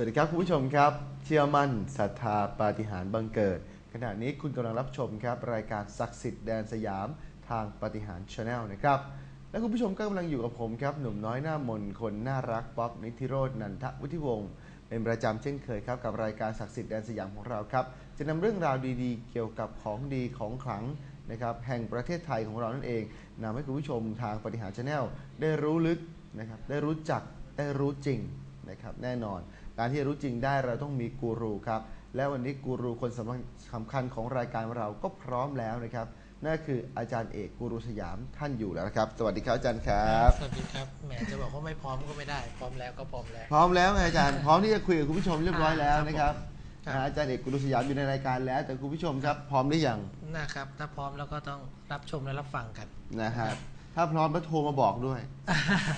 สวัสดีครับคุณผู้ชมครับ เชื่อมั่นศรัทธาปาฏิหาริย์บังเกิด ขณะนี้คุณกำลังรับชมครับ รายการศักดิ์สิทธิ์แดนสยามทางปาฏิหาริย์ชาแนลนะครับ และคุณผู้ชมก็กำลังอยู่กับผมครับ หนุ่มน้อยหน้ามนคนน่ารักป๊อปนิธิโรจน์นันทวุฒิวงศ์เป็นประจำเช่นเคยครับกับรายการศักดิ์สิทธิ์แดนสยามของเราครับ จะนำเรื่องราวดีๆ เกี่ยวกับของดีของขลังนะครับแห่งประเทศไทยของเรานั่นเองนำให้คุณผู้ชมทางปฏิหารชาแนลได้รู้ลึกนะครับได้รู้จักได้รู้จริงนะครับแน่นอน การที่จะรู้จริงได้เราต้องมีกูรูครับ และวันนี้กูรูคนสำคัญสำคัญของรายการเราก็พร้อมแล้วนะครับ นั่นก็คืออาจารย์เอกกูรูสยามท่านอยู่แล้วนะครับ สวัสดีครับอาจารย์ครับ สวัสดีครับ แหมจะบอกว่าไม่พร้อมก็ไม่ได้ พร้อมแล้วก็พร้อมแล้ว พร้อมแล้วไงอาจารย์ พร้อมที่จะคุยกับคุณผู้ชมเรียบร้อยแล้วนะครับครับนะอาจารย์เอกกุลสยามอยู่ในรายการแล้ว แต่คุณผู้ชมครับ พร้อมหรือยัง นะครับ ถ้าพร้อมแล้วก็ต้องรับชมและรับฟังกัน นะฮะ ถ้าพร้อมแล้วโทรมาบอกด้วย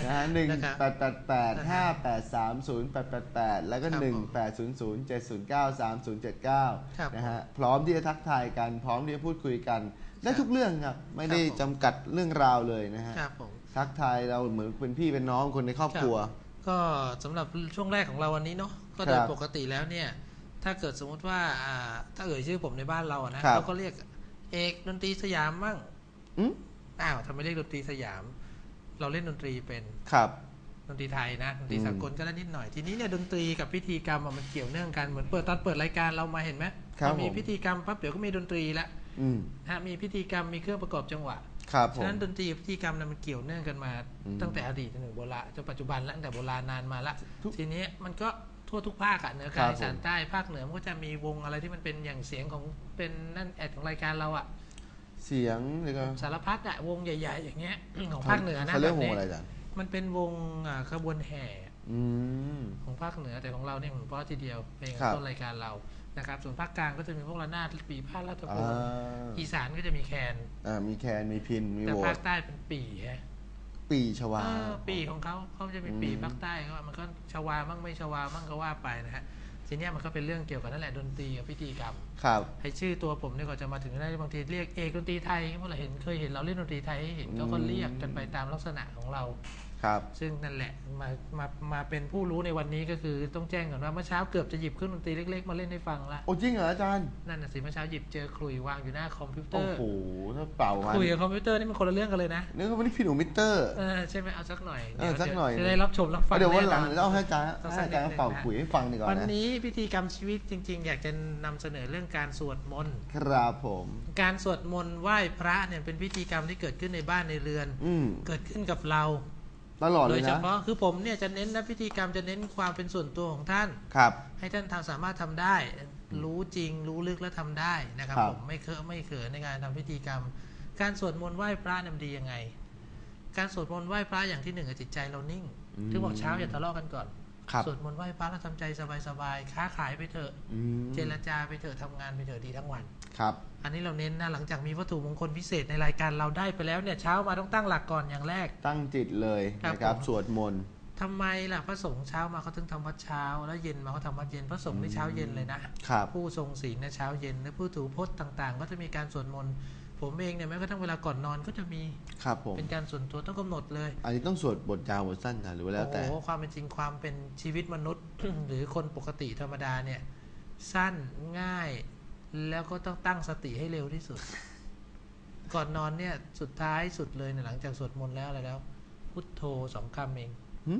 นะฮะหนึ่งนะครับแปดแปดแปดห้าแปดสามศูนย์แปดแปดแปดแล้วก็ครับหนึ่งผมแปดศูนย์ศูนย์เจ็ดศูนย์เก้าสามศูนย์เจ็ดเก้าครับนะฮะพร้อมที่จะทักทายกันพร้อมที่จะพูดคุยกัน ได้ครับทุกเรื่องครับ ไม่ได้ครับผม จำกัดเรื่องราวเลยนะฮะครับผม ทักทายเราเหมือนเป็นพี่เป็นน้องคนในครอบครัวก็สำหรับช่วงแรกของเราวันนี้เนาะก็โดคยรับปกติแล้วเนี่ย ถ้าเกิดสมมติว่าอ่าถ้าเอ่ยชื่อผมในบ้านเราอะนะครับ เราก็เรียกเอกดนตรีสยามมั่งอืม อ้าวทำไมเรียกดนตรีสยาม เราเล่นดนตรีเป็นครับ ดนตรีไทยนะดนตรีอืมสากลก็ได้นิดหน่อยทีนี้เนี่ยดนตรีกับพิธีกรรมอะมันเกี่ยวเนื่องกันเหมือนเปิดตอนเปิดรายการเรามาเห็นไหมครับพอมีผม พิธีกรรมปั๊บเดี๋ยวก็มีดนตรีละอืมนะฮะมีพิธีกรรมมีเครื่องประกอบจังหวะ ครับผฉะม นั้นดนตรีกับพิธีกรรมเนี่ยมันเกี่ยวเนื่องกันมาอืมตั้งแต่อดีตจนถึงโบราณจนปัจจุบันแล้วตั้งแต่โบราณนานมาละทุกทีนี้มันก็ทั่วทุกภาคอะเหนือกครัลาบงอีสานใต้ภาคเหนือมันก็จะมีวงอะไรที่มันเป็นอย่างเสียงของเป็นนั่นแอดของรายการเราอะ เสียงนี่ก็สารพัดอะวงใหญ่ ๆ อย่างเงี้ยของภาคเหนือนะเขาเรียกแบบวงนี้อะไรอาจารย์มันเป็นวงอ่าขบวนแห่อืมของภาคเหนือแต่ของเราเนี่ยผมเพราะทีเดียวเพลงครับต้นรายการเรานะครับ ส่วนภาคกลางก็จะมีพวกระนาดปีพาดรัตอ่โพนาอีสานก็จะมีแคนอ่ามีแคนมีพินมีแต่โหวภาตคใต้เป็นปีฮะปีชวาเออปีของเขาเขาจะมีปีอืมภาคใต้เขามันก็ชวามั่งไม่ชวามั่งก็ว่าไปนะฮะ ทีเนี้ยมันก็เป็นเรื่องเกี่ยวกับนั่นแหละดนตรีกับพิธีกรรมครับ ให้ชื่อตัวผมเนี่ยก็จะมาถึงได้บางทีเรียกเอกดนตรีไทยเพราะเราเห็นเคยเห็นเราเล่นดนตรีไทยให้เห็นเขาก็เรียกกันไปตามลักษณะของเรา ครับซึ่งนั่นแหละมามามาเป็นผู้รู้ในวันนี้ก็คือต้องแจ้งก่อนว่าเมื่อเช้าเกือบจะหยิบเครื่องดนตรีเล็ก ๆ มาเล่นให้ฟังละโอ้จริงเหรออาจารย์นั่นน่ะสิเมื่อเช้าหยิบเจอคลุยวางอยู่หน้าคอมพิวเตโอ้อร์โหถ้าเป่ามันคุยกับคอมพิวเตอร์นี่มันคนละเรื่องกันเลยนะนึกว่าไม่ได้พี่หนูมิเตอร์เออใช่ไหมเอาสักหน่อยเออสักหน่อยจะได้รับชมรับฟังเดี๋ยววันหลังแอเราให้อาจารย์ต้องให้อาจารย์สักนิดนึงเป่านะขุยให้ฟังดีกว่าวันนะนี้พิธีกรรมชีวิตจริง ๆ อยากจะนำเสนอเรื่องการสวดมนต์ครับผมการสวดมนต์ไหว้พระเนี่ยเป็นพิธีกรรมที่เกิดขึ้นในบ้านในเรือนอืมเกิดขึ้นกับเรา ตลอดโดเลยยเฉนะ พาะคือผมเนี่ยจะเน้นนะพิธีกรรมจะเน้นความเป็นส่วนตัวของท่าน ครับ ให้ท่านทำสามารถทำได้ รู้จริง รู้ลึกและทำได้นะครับ ครับ ผมไม่เคอะไม่เขินในการทำพิธีกรรม การสวดมนต์ไหว้พระเนี่ยมันดียังไง การสวดมนต์ไหว้พระอย่างที่หนึ่งอะจิตใจเรานิ่ง ถึงบอกเช้าอย่าทะเลาะกันก่อนครับ สวดมนต์ไหว้พระแล้วทำใจสบายๆค้าขายไปเถอะอืมเจรจาไปเถอะทำงานไปเถอะดีทั้งวันครับ อันนี้เราเน้นนะหลังจากมีวัตถุมงคลพิเศษในรายการเราได้ไปแล้วเนี่ยเช้ามาต้องตั้งหลักก่อนอย่างแรก ตั้งจิตเลยครับนะครับผมสวดมนต์ทำไมล่ะพระสงฆ์เช้ามาเขาถึงทำวัดเช้า แล้วเย็นมาเขาทำวัดเย็นพระสงฆ์ในเช้าเย็นเลยนะครับผู้ทรงศีลในเช้าเย็นและผู้ถูพจน์ต่าง ๆ ก็จะมีการสวดมนต์ ผมเองเนี่ยแม้กระทั่งเวลาก่อนนอนก็จะมีครับผมเป็นการส่วนตัวต้องกำหนดเลย อันนี้ต้องสวดบทยาวบทสั้นนะหรือว่าแล้วแต่โอ้โหความเป็นจริงความเป็นชีวิตมนุษย์ หรือคนปกติธรรมดาเนี่ย สั้นง่าย แล้วก็ต้องตั้งสติให้เร็วที่สุด ก่อนนอนเนี่ยสุดท้ายสุดเลยเนี่ยหลังจากสวดมนต์แล้วอะไรแล้ว พุทโธสองคำเองหึ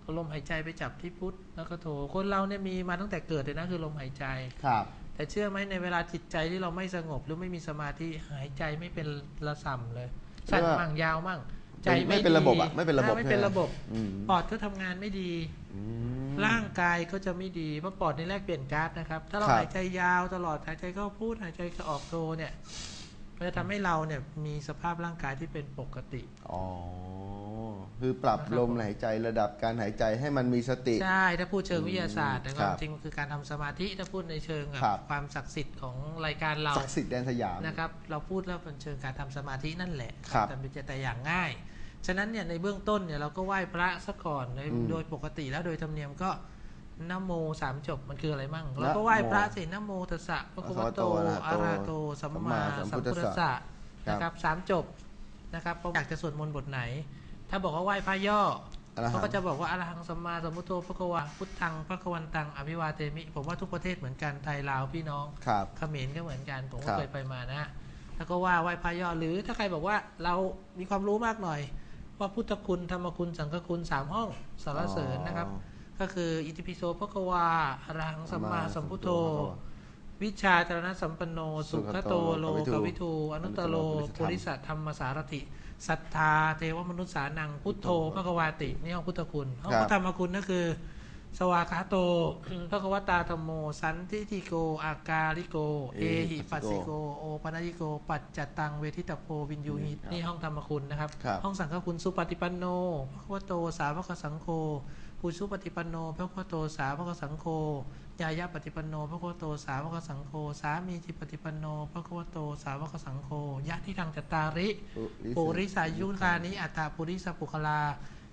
เอาลมหายใจไปจับที่พุทธแล้วก็โธคนเราเนี่ยมีมาตั้งแต่เกิดเลยนะคือลมหายใจครับ แต่เชื่อไหมในเวลาจิตใจที่เราไม่สงบหรือไม่มีสมาธิหายใจไม่เป็นระส่ำเลยสั้นมั่งยาวมั่งใจไม่ไม่เป็นดีระบบอะไม่เป็นระบบไม่เป็นใช่ไหมระบบอืมปอดก็ทำงานไม่ดีอืมร่างกายก็จะไม่ดีเพราะปอดในแรกเปลี่ยนก๊าซนะครับ ถ้าเราครับหายใจยาวตลอดหายใจเข้าพูดหายใจเข้าออกโทเนี่ย มันจะทำให้เราเนี่ยมีสภาพร่างกายที่เป็นปกติ อ๋อ คือปรับนะครับลมหายใจระดับการหายใจให้มันมีสติ ใช่ ถ้าพูดเชิงวิทยาศาสตร์แต่คครัวาบมจริงมันคือการทำสมาธิถ้าพูดในเชิงแบบครับ ความศักดิ์สิทธิ์ของรายการเราศักดิ์สิทธิ์แดนสยาม นะครับ เราพูดแล้วเป็นเชิงการทำสมาธินั่นแหละครับ แต่เป็นแต่อย่างง่าย ฉะนั้นเนี่ยในเบื้องต้นเนี่ยเราก็ไหว้พระซะก่อนโดยอืมโดยปกติแล้วโดยธรรมเนียมก็ นะโมสามจบมันคืออะไรมั่งนะเราก็ไหว้พระโมสินะโมตัสสะพระคุพระวะโตอะอะระระหะหะโตโตสัมสัมมามาสัสัมมพุพุททธัธัสสสะสะนะครับสามจบนะครับผมอยากจะสวดมนต์บทไหน ถ้าบอกว่าไหว้พระย่ออรหังเขาก็จะบอกว่าอรหังสัมมาสัมพุทโธพระกวาพุทธังพระกวันตังอภิวาเทมิ ผมว่าทุกประเทศเหมือนกันไทยลาวพี่น้องครับเขมรก็เหมือนกัน ผมครัก็บเคยไปมานะ แล้วก็ว่าไหว้พระย่อหรือถ้าใครบอกว่าเรามีความรู้มากหน่อย ว่าพุทธคุณธรรมคุณสังฆคุณสามห้องสารเสริญนะครับ ก็คืออิติปิโสพระกวาอรหังสัมมาสัมพุทโธ วิชาจารณสัมปันโน สุขโตโลกวิทูอนุตตโลปุริสธรรมสารถิศรัทธาเทวมนุษย์สานังพุทโธพระกวาตินี่ห้องพุทธคุณห้องพระธรรมคุณก็คือ สวากขาโตพระควตาธรรมโม สันทิติโก อากาลิโก เอหิปัสสิโก โอปนัญิโก ปัจจตังเวทิตโพวินยูหิตนี่ห้องธรรมคุณนะครับครับห้องสังฆคุณสุปฏิปันโนพระควโตสาวกสังโฆ ปุชุปฏิปันโนพระควโตสาวกสังโฆยายาปฏิปันโนพระควโตสาวกสังโฆสามีจิปฏิปันโนพระควโตสาวกสังโฆยะที่ทางจตตาริปุริสายุคานิอัตตาปุริสปุคลา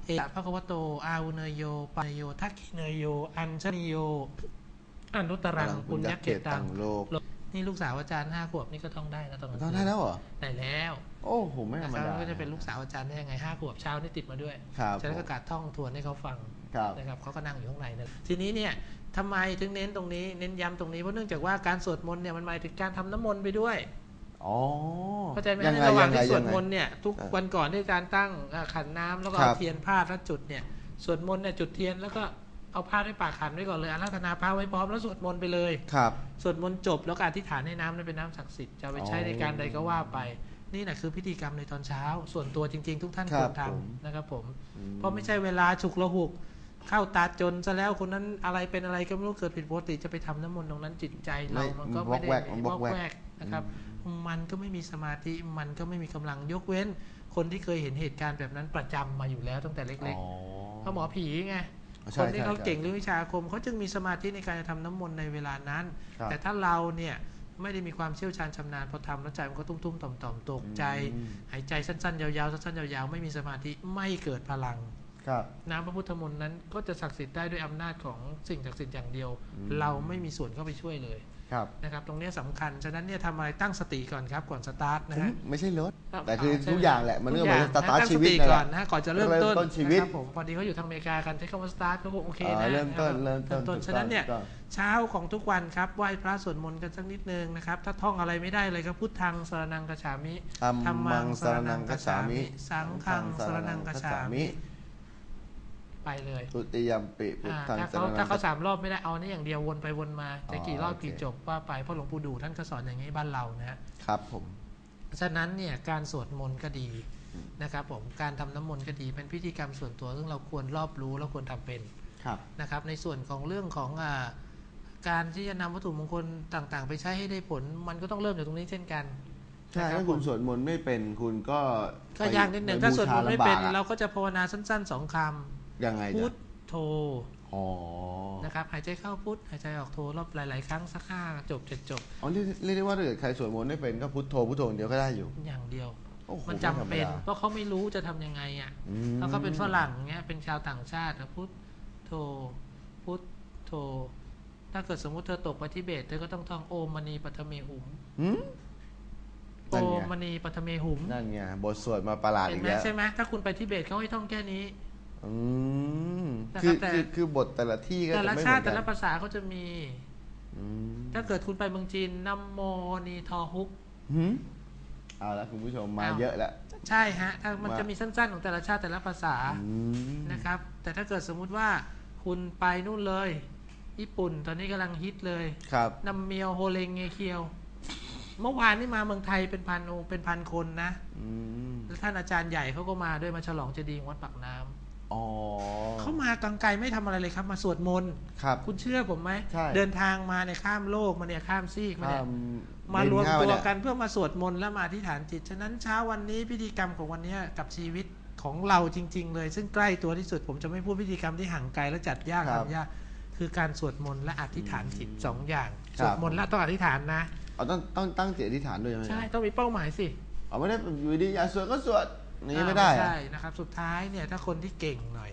เอะพระควโต อาวุเนยโยปานโยทักขิเนยโย อัญชนิโยอนุตรังปุญญเกตังโลก นี่ลูกสาวอาจารย์ห้าขวบนี่ก็ท่องได้นะตอนกลางคืนต้องได้แล้วเหรอได้แล้ว โอ้โหไม่ธรนะรมครับดาก็จะเป็นลูกสาวอาจารย์ได้ยังไงห้าขวบเช้านี่ติดมาด้วยครับฉะนั้นก็การท่องทวนให้เขาฟังครับ นะครับเขาก็นั่งอยู่ข้างในนั่นทีนี้เนี่ยทำไมถึงเน้นตรงนี้เน้นย้ำตรงนี้เพราะเนื่องจากว่าการสวดมนต์เนี่ยมันหมายถึงการทำน้ำมนต์ไปด้วยอ๋อเข้าใจไหมยังในไงระหว่างยังไงที่สวดยังไงมนต์เนี่ยทุกอ่าวันก่อนที่การตั้งอ่าขันน้ำแล้วก็ครัเอาบเทียนพาดแล้วจุดเนี่ยสวดมนต์เนี่ยจุดเทียนแล้วก็เอาผ้าให้ปากขันไว้ก่อนเลยอาราธนาพระไว้พร้อมแล้วสวดมนต์ไปเลยครับสวดมนต์จบแล้วก็อธิษฐานให้น้ำนั้นเป็นน้ำศักดิ์สิทธิ์จะเอาไปใช้อ๋อในการใดก็ว่าไป นี่แหละคือพิธีกรรมในตอนเช้า ส่วนตัวจริง ๆ ทุกท่านครัควบรทผมำนะครับผมอืเพราะไม่ใช่เวลาฉุกละหุก เข้าตาจนซะแล้วคนนั้นอะไรเป็นอะไรก็ไม่รู้เกิดผิดปกติจะไปทำน้ำมนต์ตรงนั้นจิตใจเราไม่มันก็วไม่อกได้แวกมันววออกกแวกแวกนะครับ มันก็ไม่มีสมาธิมันก็ไม่มีกำลังยกเว้น คนที่เคยเห็นเหตุการณ์แบบนั้นประจำมาอยู่แล้วตั้งแต่เล็กอ๋อๆเพราะหมอผีไงใช่คนที่ใช่เขาใช่เก่งเรื่องวิชาอาคมเขาจึงมีสมาธิในการจะทำน้ำมนต์ในเวลานั้นครับแต่ถ้าเราเนี่ยไม่ได้มีความเชี่ยวชาญชำนาญพอทำแล้วใจมันก็ตุ้มๆต่อมๆตกใจอืมหายใจสั้นๆ ยาวๆสั้นๆยาวๆ ไม่มีสมาธิไม่เกิดพลังครับ น้ำพระพุทธมนต์นั้นก็จะศักดิ์สิทธิ์ได้ด้วยอำนาจของสิ่งศักดิ์สิทธิ์อย่างเดียวอืมเราไม่มีส่วนเข้าไปช่วยเลยครับนะครับตรงเนี้ยสำคัญฉะนั้นเนี่ยทำอะไรตั้งสติก่อนครับก่อนสตาร์ทนะผมฮะไม่ใช่รถครับแต่คือใช่ทุกอย่างแหละมันเรื่องทุขกองย่สตาร์ทตั้งชีวิตตินั่นแหก่อละนนะก่อนจะเริ่มต้นเริ่มต้นชีวิตนะครับผมพอดีเขาอยู่ทางอเมริกากันใช้คำว่าสตาร์ทก็คงโอเคอ่านะเริ่มต้นเริ่มต้นต้นถูกฉะนั้นเนี่ยต้องเช้าของทุกวันครับไหว้พระสวดมนต์กันสักนิดนึงนะครับถ้าท่องอะไรไม่ได้เลยก็พุทธังสรนังกจฉามิธัมมังสรนังคัจฉามิ สังฆังสรนังกัจฉามิ ไปเลยตุติยมปิพุทอ่าธังถ้าสรเขานังถ้าเขาสามรอบไม่ได้เอาอันนี้อย่างเดียววนไปวนมาจะกี่รอบอ๋อโอเคกี่จบว่าไปเพราะหลวงปู่ดูท่านก็สอนอย่างนี้บ้านเรานะฮะ ครับผม ฉะนั้นเนี่ยการสวดมนต์ก็ดีนะครับผมการทำน้ำมนต์ก็ดีเป็นพิธีกรรมส่วนตัว ซึ่งเราควรรอบรู้แล้วควรทำเป็นครับ นะครับในส่วนของเรื่องของอาการที่จะนำวัตถุมงคลต่างๆ ไปใช้ให้ได้ผล มันก็ต้องเริ่มจากตรงนี้เช่นกันใช่นะรับถ้าคุณผมสวดมนต์ไม่เป็นคุณก็ก็ไปยากนิดหนึ่งไปถ้าบูสวดมนต์ไม่ชาลำบเป็นกอะเราก็จะภาวนาสั้นๆสองค ยังไงำพุจ๊ะทโธอ๋อนะครับหายใจเข้าพุทหายใจออกโทรอบหลาย ๆ ครั้งสักห้าจบเจ็ดจบอ๋อเรียกเรียกได้ว่าถ้าเกิดใครสวดมนต์ไม่เป็นก็พุทโธพุทโธอย่างเดียวก็ได้อยู่ อย่างเดียวโอ้โหมันจำเป็นไธรรมดาเพราะเขาไม่รู้จะทำยังไงอะอืมแล้วก็เป็นฝรั่งเงี้ยเป็นชาวต่างชาตินะพุทโธพุทโธถ้าเกิดสมมุติเธอตกไปที่เบสเธอก็ต้องท่องโอมมณีปัทเมหุมหืมโอนั่นไงมมณีปัทเมหุมนั่นไงบทสวดมาประหลาดเห็อีนกไหมแล้วใช่ไหมถ้าคุณไปที่เบสเขาให้ท่องแค่นี้ อืมนะครับคือแต่ คือคือบทแต่ละที่ก็แต่จะละไม่เหชามืติอนแต่กัละนภาษาเขาจะมี อืมถ้าเกิดคุณไปเมืองจีนนัมโมนีทอฮุก หืมเอาละคุณผู้ชมมาอ้าวเยอะแล้วใช่ฮะถ้ามันมาจะมีสั้นๆ ของแต่ละชาติแต่ละภาษาอืมนะครับ แต่ถ้าเกิดสมมุติว่าคุณไปนู่นเลย ญี่ปุ่นตอนนี้กำลังฮิตเลยครับ นัมเมียวโฮเลงเงเคียว เมื่อวานนี่มาเมืองไทยเป็นพันองค์เป็นพันคนนะ อืมแล้วท่านอาจารย์ใหญ่เขาก็มาด้วยมาฉลองเจดีย์ของวัดปากน้ำอ๋อ เขามากังไกลไม่ทำอะไรเลยครับ มาสวดมนต์ครับ คุณเชื่อผมไหมใช่เดินทางมาเนี่ยข้ามโลกมาเนี่ยข้ามซีกมาข้าเนี่ยมมารวมบิข้ตัวเนี่ยกันเพื่อมาสวดมนต์และมาอธิษฐานจิต ฉะนั้นเช้าวันนี้พิธีกรรมของวันนี้กับชีวิตของเราจริง ๆ เลย ซึ่งใกล้ตัวที่สุดผมจะไม่พูดพิธีกรรมที่ห่างไกลและจัดยากทำยากคือการสวดมนต์และอธิษฐานจิตสองอย่างสวดมนต์และต้องอธิษฐานนะเอาต้องต้องตั้งจิตอธิษฐานด้วยไหมใช่ต้องมีเป้าหมายสิเอาไม่ได้อยู่ดีอยากสวดก็สวด นี่ไม่ได้อ่าอะ ใช่นะครับสุดท้ายเนี่ยถ้าคนที่เก่งหน่อย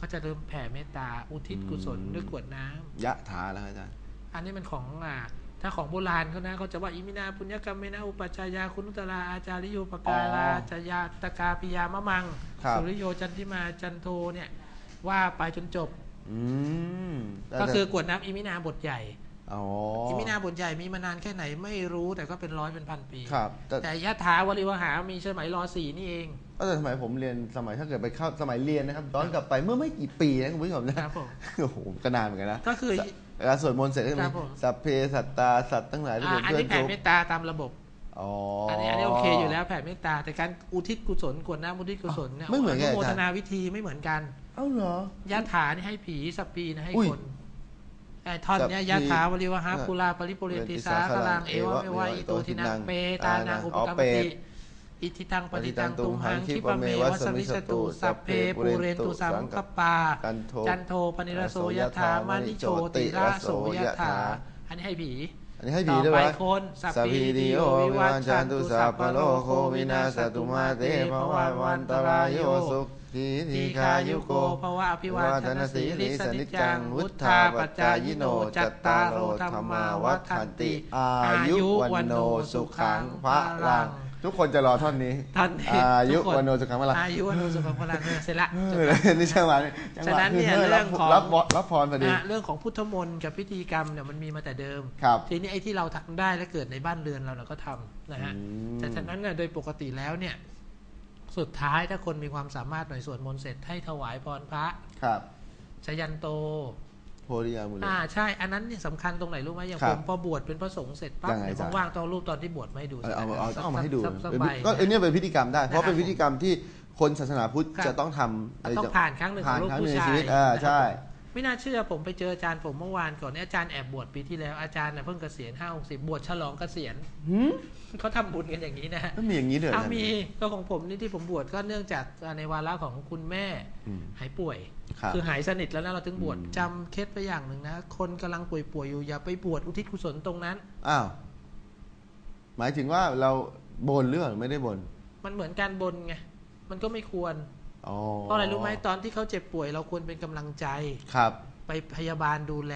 ก็จะเริ่มแผ่เมตตาอุทิศกุศลด้วยกรวดน้ำยะถาแล้วครับอาจารย์ อันนี้มันของอ่าถ้าของโบราณเขานะเขาจะว่าอิมินาปุญญกรรมเมนะอุปัชฌายาคุณุตลาอาจาริโยปการาจายาตกาปิยามะมังครับ สุริโยจันทิมาจันโทเนี่ยว่าไปจนจบ อืมแต่ก็คือกรวดน้ำอิมินาบทใหญ่ อ๋ออิมินาบทใหญ่มีมานานแค่ไหนไม่รู้แต่ก็เป็นร้อยเป็นพันปีครับ แต่แต่ยะถาวริวหามีสมัยรอสี่นี่เองก็แต่สมัยผมเรียนสมัยถ้าเกิดไปเข้าสมัยเรียนนะครับย้อนกลับไปเมื่อไม่กี่ปีนะคุณผู้ชมนะครับผมโอ้โหก็นานเหมือนกันนะก็คือเวลาสวดมนต์เสร็จก็จะคมีรับผม สัพเพสัตตาสัตว์ทั้งหลายที่อ่าเป็นอันเพื่อนนี้แผ่ทุกเมข์ตตาตามระบบ อ๋ออัอันนี้อันนี้โอเคอยู่แล้วแผ่เมตตาแต่การอุทิศกุศลกรวดน้ำอุทิศกุศลเนี่ยไม่เหมือนกันโมอาทจารย์นาวิธีไม่เหมือนกันเอ้าเหรอ ยะถานี่ให้ผีสัพพีนะให้อุ้ยคนไอ้ ท่อนเนี้ยสัพพียะถาวริวหาเออปุราปริปุเรนติสาคลังเอวะเมวะอิโตทินังเปตานังอุปกรรมอ๋อเปติตอิทิตังปฏิตังตุมหังคิปะเมวะสมิสตุสัพเพปุเรนตุสังคปากันโทจันโทปนิรโสยถามานิโชติราโสยถาอันนี้ให้ผี อันนี้ให้ผีด้วยต่อวะไปคนสัพสัพพีพีดีดีโอโอวิวิวัวัชชชัชันนตุตุสัสัพพพพะโลโลโคโควิวินานาศศตุตุมามาเตเตภภวัวันนวัวันนตตรารายยโยโยสุสุขีทีทีคาคายุยุโกโกภวะอภิวาทนสีลิสนิจัง วุธาปัจจายโน จัตตารโรธรรมาวัฏันติ อายุวันโนสุขังพระลัง ทุกคนจะรอท่อนนี้ท่านนี้อายุทุกคนวันโนสุขังพระลังอายุวันโนสุขังพลังเนี่ยเสร็จละเอจบอละนี่จังหวะนี้จังหฉะวะนั้นเนี่ยคือเรื่องของรับรับพรพอดีอะเรื่องของพุทธมนต์กับพิธีกรรมเนี่ยมันมีมาแต่เดิมครับทีนี้ไอ้ที่เราทำได้และเกิดในบ้านเรือนเราเราก็ทำนะฮะอืมแต่ฉะนั้นเนี่ยโดยปกติแล้วเนี่ย สุดท้ายถ้าคนมีความสามารถหน่อยสวดมนต์เสร็จให้ถวายพรพระครับชยันโต โพธิยามุลอ่าใช่ อันนั้นเนี่ยสำคัญตรงไหนรู้ไหมอย่างครัผบมพอบวชเป็นพระสงฆ์เสร็จปั๊บยังไงเดี๋ยวจ๊ะ ว่างๆต้องเอารูปตอนที่บวชมาให้ดูเอาเอาเอาสักเอามาให้ดูสักสักเป็นใบ ก็เออเนี่ยเป็นพิธีกรรมได้ เพราะนะครับเป็นพิธีกรรมที่คนศาสนาพุทธครับ จะต้องทำต้องผ่านครั้งหนึ่งขผ่าอนงลูกครั้งหผู้นึ่งในชายชีวิตอ่านะครับใช่ ไม่น่าเชื่อผมไปเจออาจารย์ผมเมื่อวานก่อนเนี่ยอาจารย์แอบบวชปีที่แล้วอาจารย์น่ะเพิ่งเกษียณห้าหกสิบบวชฉลองเกษียณหืมเขาทำบุญกันอย่างนี้นะฮะมันมีอย่างนี้เถอะถ้ามีก็ของผมนี่ที่ผมบวชก็เนื่องจากในวาระของคุณแม่อืมหายป่วยครับคือหายสนิทแล้วนะเราถึงบวชอืมจำเคล็ดไปอย่างหนึ่งนะ คนกำลังป่วยๆอยู่อย่าไปบวชอุทิศกุศลตรงนั้นอ้าวหมายถึงว่าเราบนหรือเปล่าไม่ได้บน มันเหมือนการบนไงมันก็ไม่ควร อ๋อเพราะอะไรรู้ไหมตอนที่เขาเจ็บป่วยเราควรเป็นกำลังใจ ครับ ไปพยาบาลดูแล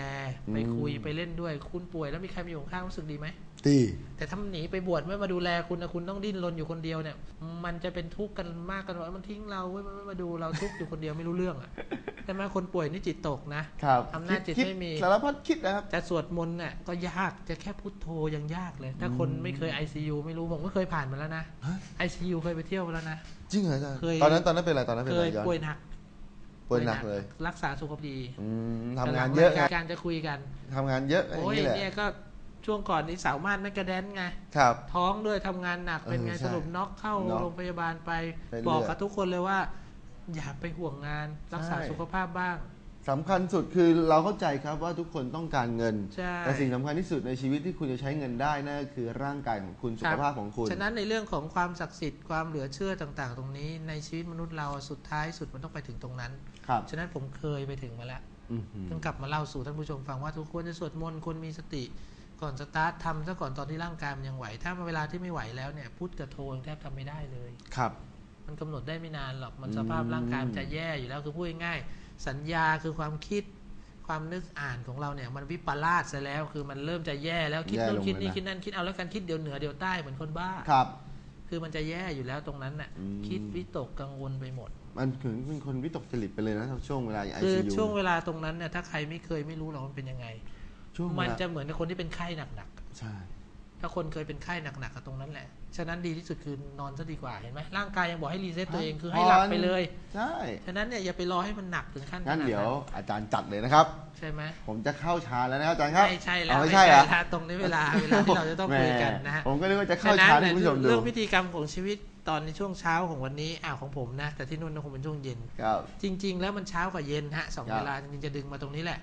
ไปอืมคุยไปเล่นด้วย คุณป่วยแล้วมีใครมาอยู่ข้างๆรู้สึกดีไหม ดีแต่ถ้ามันหนีไปบวชไม่มาดูแลคุณนะคุณต้องดิ้นรนอยู่คนเดียวเนี่ย มันจะเป็นทุกข์กันมากกันว่ามันทิ้งเราเว้ยมันไม่มาดูเราทุกข์อยู่คนเดียวไม่รู้เรื่องอะแต่มาคนป่วยนี่จิตตกนะครับอำนาจจิตคิดไม่มีสารพัดคิดนะครับจะสวดมนต์เนี่ยก็ยากจะแค่พุทโธยังยากเลย ถ้าคนไม่เคย ICU ไม่รู้ผมก็เคยผ่านมาแล้วนะ ICU เคยไปเที่ยวมาแล้วนะจริงเหรออาจารย์เคยตอนนั้นตอนนั้นเป็นอะไรตอนนั้นเป็นเคอะไรยย้อนป่วยหนักป่วยหนักเลย รักษาสุขภาพดีอืมทำงานเยอะไงการจะคุยกันทำงานเยอะอย่างโอ้ยนี้แหละเนี่ยก็ ช่วงก่อนนี้สาวมานไม่กระแดนไง ครับ ท้องด้วยทำงานหนักเป็นไงเออใช่สรุปน็อกเข้าน็อกโรงพยาบาลไป ไปเรื่อยบอกกับทุกคนเลยว่า อย่าไปห่วงงานรักษาใช่ สุขภาพบ้าง สำคัญสุดคือเราเข้าใจครับว่าทุกคนต้องการเงิน ใช่ แต่สิ่งสำคัญที่สุดในชีวิตที่คุณจะใช้เงินได้นั่นก็คือร่างกายของคุณสุขภาพของคุณ ฉะนั้นในเรื่องของความศักดิ์สิทธิ์ความเหลือเชื่อต่าง ๆ ตรงนี้ ในชีวิตมนุษย์เราสุดท้ายสุดมันต้องไปถึงตรงนั้น ครับ ฉะนั้นผมเคยไปถึงมาแล้วอื้อหือ ต้องกลับมาเล่าสู่ท่านผู้ชมฟังว่าทุกคนจะสวดมนต์คนมีสติ ก่อนสตาร์ททำซะก่อนตอนที่ร่างกายมันยังไหว ถ้าเวลาที่ไม่ไหวแล้วเนี่ยพุทธกับโทยังแทบทำไม่ได้เลยครับ มันกำหนดได้ไม่นานหรอกมันอืมสภาพร่างกายมันจะแย่อยู่แล้วคือพูดง่ายๆสัญญาคือความคิดความนึกอ่านของเราเนี่ยมันวิปลาสซะแล้ว คือมันเริ่มจะแย่แล้วคิดแย่นู่ลนงคิดเลยนี่นะคิดนั่นคิดเอาแล้วกันคิดเดี๋ยวเหนือเดี๋ยวใต้เหมือนคนบ้าครับ คือมันจะแย่อยู่แล้วตรงนั้นน่ะอืมคิดวิตกกังวลไปหมด มันถึงเป็นคนวิตกจริตไปเลยนะช่วงเวลาไอคือซียูช่วงเวลาตรงนั้นเนี่ยถ้าใครไม่เคยไม่รู้หรอกมันเป็นยังไง ช่วงเวมันลาจะเหมือนกับคนที่เป็นไข้หนักใช่ๆถ้าคนเคยเป็นไข้หนักๆกับตรงนั้นแหละ ฉะนั้นดีที่สุดคือนอนซะดีกว่าเห็นไหมร่างกายยังบอกให้รีเซ็ตตัวเองคือให้หลับไปเลย ใช่ ฉะนั้นเนี่ยอย่าไปรอให้มันหนักถึงขั้นงั้นขาเดี๋ยวอาจารย์จัดเลยนะครับ ใช่ไหมผมจะเข้าชาร์จแล้วนะครับอาจารย์ครับ ไม่ใช่แล้วเอาไม่ไม่ใช่ใช่เหรอแล้วตรงนี้เวลาเวลาที่เราจะต้องคุยกันนะฮะแหมผมก็นึกว่าจะเข้าฉะนั้นชาร์จให้คุณผู้ชมดูเรื่องพิธีกรรมของชีวิตตอนในช่วงเช้าของวันนี้อ้าวของผมนะ แต่ที่นู่นคงเป็นช่วงเย็นครับจริง ๆ แล้วมันเช้ากับเย็นฮะสองครับเวลาจริงๆจะดึงมาตรงนี้แหละ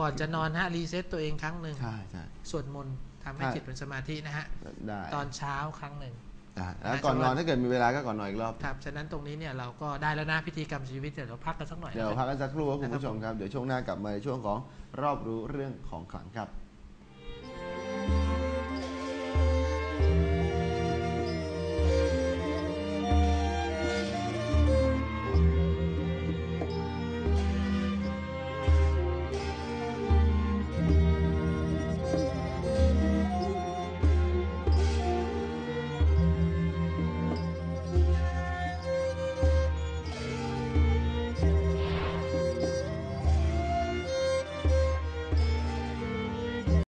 ก่อนจะนอนฮะรีเซ็ตตัวเองครั้งหนึ่งใช่ใช่สวดมนต์ทำให้ใช่จิตเป็นสมาธินะฮะได้ตอนเช้าครั้งหนึ่งได้แล้วก่อนนอนถ้าเกิดมีเวลาก็ก่อนนอนอีกรอบครับฉะนั้นตรงนี้เนี่ยเราก็ได้แล้วนะพิธีกรรมชีวิตเดี๋ยวเราพักกันสักหน่อยเดี๋ยวนะพักกันสักครู่ครับคุณผู้ชมครับเดี๋ยวช่วงหน้ากลับมาในช่วงของรอบรู้เรื่องของขลังครับ